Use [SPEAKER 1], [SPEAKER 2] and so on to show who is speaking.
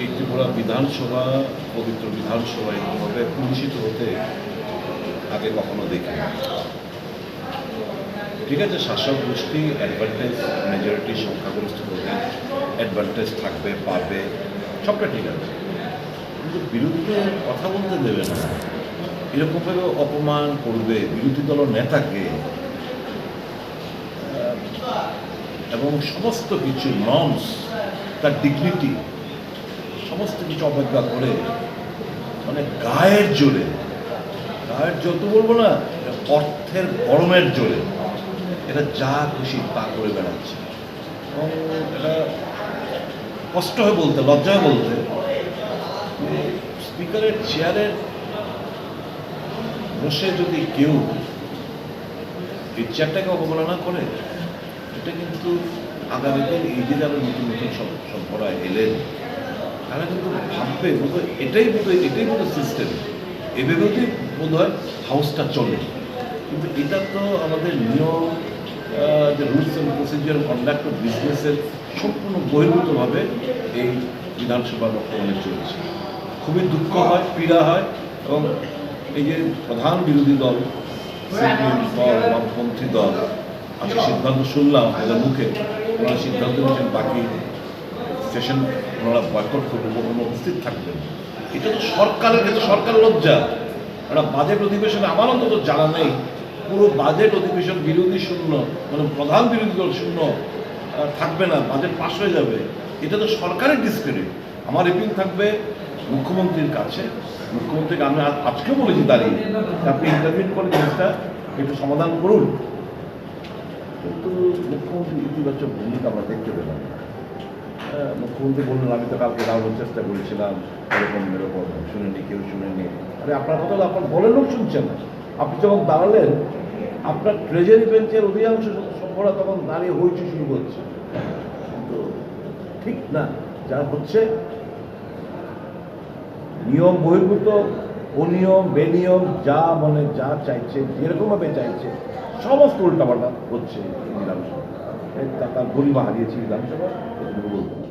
[SPEAKER 1] এই ত্রিপুরা বিধানসভা, পবিত্র বিধানসভা এরকমভাবে পুলিশিত হতে আগে কখনো দেখি ঠিক আছে, শাসক গোষ্ঠী অ্যাডভান্টেজ মেজরিটি সংখ্যাগরিষ্ঠ লোকের অ্যাডভান্টেজ থাকবে, পাবে, সবটা ঠিক আছে। কিন্তু বিরুদ্ধে কথা বলতে দেবে না। এরকমভাবে অপমান করবে বিরোধী দল নেতাকে এবং সমস্ত কিছু নর্মস তার ডিগনিটি সমস্ত কিছু অবজ্ঞা করে মানে গায়ের জোরে, গায়ের জোর তো বলব না অর্থের গরমের জোরে, এটা যা খুশি তা করে বেড়াচ্ছে। এবং এটা কষ্ট হয়ে বলতে, লজ্জা হয় বলতে, স্পিকারের চেয়ারের বসে যদি কেউ এই চেয়ারটাকে অবমাননা করে এটা কিন্তু আগামীতে এই যে যারা নতুন নতুন সম্পরা এলেন। তারা কিন্তু ভাববে বোধহয় এটাই বোধহয় এটাই বোধহয় সিস্টেম এভাবেই বোধ হয় হাউসটা চলে। কিন্তু এটা তো আমাদের নিয়ম যে rules and procedure conduct of বিজনেসের সম্পূর্ণ বহির্ভূতভাবে এই বিধানসভা বর্তমানে চলছে। খুবই দুঃখ হয়, পীড়া হয় এবং এই যে প্রধান বিরোধী দল, সিপিএম দল, বামপন্থী দল আজকে সিদ্ধান্ত শুনলাম ওদের মুখে ওনারা সিদ্ধান্ত নিয়েছেন, বাকি সেশন ওনারা বয়কট করবেন উপস্থিত থাকবেন এটা তো সরকারের কাছে সরকার লজ্জা। একটা বাজেট অধিবেশনে আমার অন্তত জানা নেই, পুরো বাজেট অধিবেশন বিরোধী শূন্য মানে প্রধান বিরোধী দল শূন্য থাকবে না বাজেট পাশ হয়ে যাবে। এটা তো সরকারের ডিসক্রেডিট আমার এপিল থাকবে মুখ্যমন্ত্রীর কাছে। মুখ্যমন্ত্রীকে আমি আজ- আজকেও বলেছি দাঁড়িয়ে, আপনি ইন্টারভিউ করে জিনিসটা একটু সমাধান করুন। কিন্তু মুখ্যমন্ত্রী ইতিবাচক ভূমিকা আমরা দেখতে পেলাম। না। মুখ্যমন্ত্রী বললেন, আমি তো কালকে দাঁড়ানোর চেষ্টা করেছিলাম, এরকম এরকম শুনেনি কেউ শুনেনি আরে, আপনার কথা তো আপনার বলেন লোক শুনছেন না। আপনি যখন দাঁড়ালেন, আপনার ট্রেজারি বেঞ্চের অধিকাংশ সভ্যরা তখন দাঁড়িয়ে হইচই শুরু করছে। কিন্তু ঠিক না, যা হচ্ছে, নিয়ম বহির্ভূত অনিয়ম, বেনিয়ম, যা মানে যা চাইছে, যেরকমভাবে চাইছে, সমস্ত উল্টাপাল্টা হচ্ছে বিধানসভা তার গরিমা হারিয়েছে বিধানসভা বলতে।